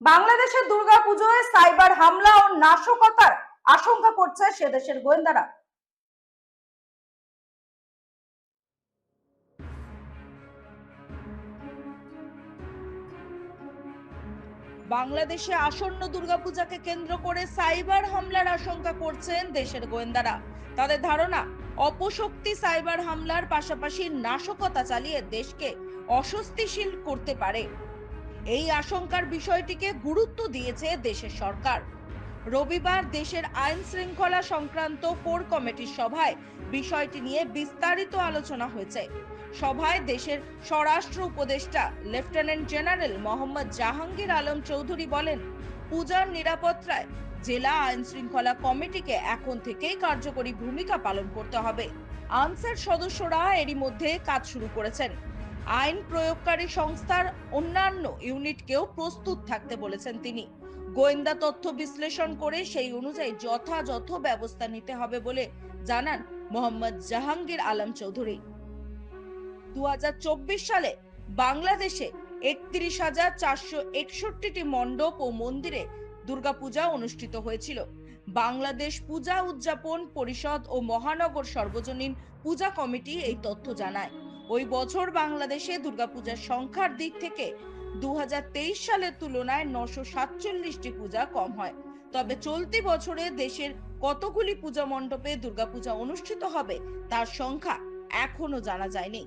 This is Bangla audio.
বাংলাদেশের দুর্গাপুজোয় সাইবার হামলা ও নাশকতার আশঙ্কা করছে সে দেশের গোয়েন্দারা। বাংলাদেশে আসন্ন দুর্গাপূজাকে কেন্দ্র করে সাইবার হামলার আশঙ্কা করছেন দেশের গোয়েন্দারা। তাদের ধারণা, অপশক্তি সাইবার হামলার পাশাপাশি নাশকতা চালিয়ে দেশকে অস্বস্তিশীল করতে পারে। এই আশঙ্কার বিষয়টিকে গুরুত্ব দিয়েছে দেশের সরকার। রবিবার দেশের আইন শৃঙ্খলা সংক্রান্ত কোর কমিটির সভায় বিষয়টি নিয়ে বিস্তারিত আলোচনা হয়েছে। সভায় দেশের স্বরাষ্ট্র উপদেষ্টা লেফটেন্যান্ট জেনারেল মোহাম্মদ জাহাঙ্গীর আলম চৌধুরী বলেন, পূজার নিরাপত্তায় জেলা আইন শৃঙ্খলা কমিটিকে এখন থেকেই কার্যকরী ভূমিকা পালন করতে হবে। আনসার সদস্যরা এরই মধ্যে কাজ শুরু করেছেন। আইন প্রয়োগকারী সংস্থার অন্যান্য ইউনিটকেও প্রস্তুত থাকতে বলেছেন তিনি। গোয়েন্দা তথ্য বিশ্লেষণ করে সেই অনুযায়ী যথাযথ ব্যবস্থা নিতে হবে বলে জানান মোহাম্মদ জাহাঙ্গীর আলম চৌধুরী। দু হাজার চব্বিশ সালে বাংলাদেশে একত্রিশ হাজার চারশো একষট্টিটি মণ্ডপ ও মন্দিরে দুর্গাপূজা অনুষ্ঠিত হয়েছিল। বাংলাদেশ পূজা উদযাপন পরিষদ ও মহানগর সর্বজনীন পূজা কমিটি এই তথ্য জানায়। ওই বছর বাংলাদেশে দুর্গাপূজার সংখ্যার দিক থেকে দু হাজার তেইশ সালের তুলনায় নশো সাতচল্লিশটি পূজা কম হয়। তবে চলতি বছরে দেশের কতগুলি পূজা মণ্ডপে দুর্গাপূজা অনুষ্ঠিত হবে তার সংখ্যা এখনও জানা যায়নি।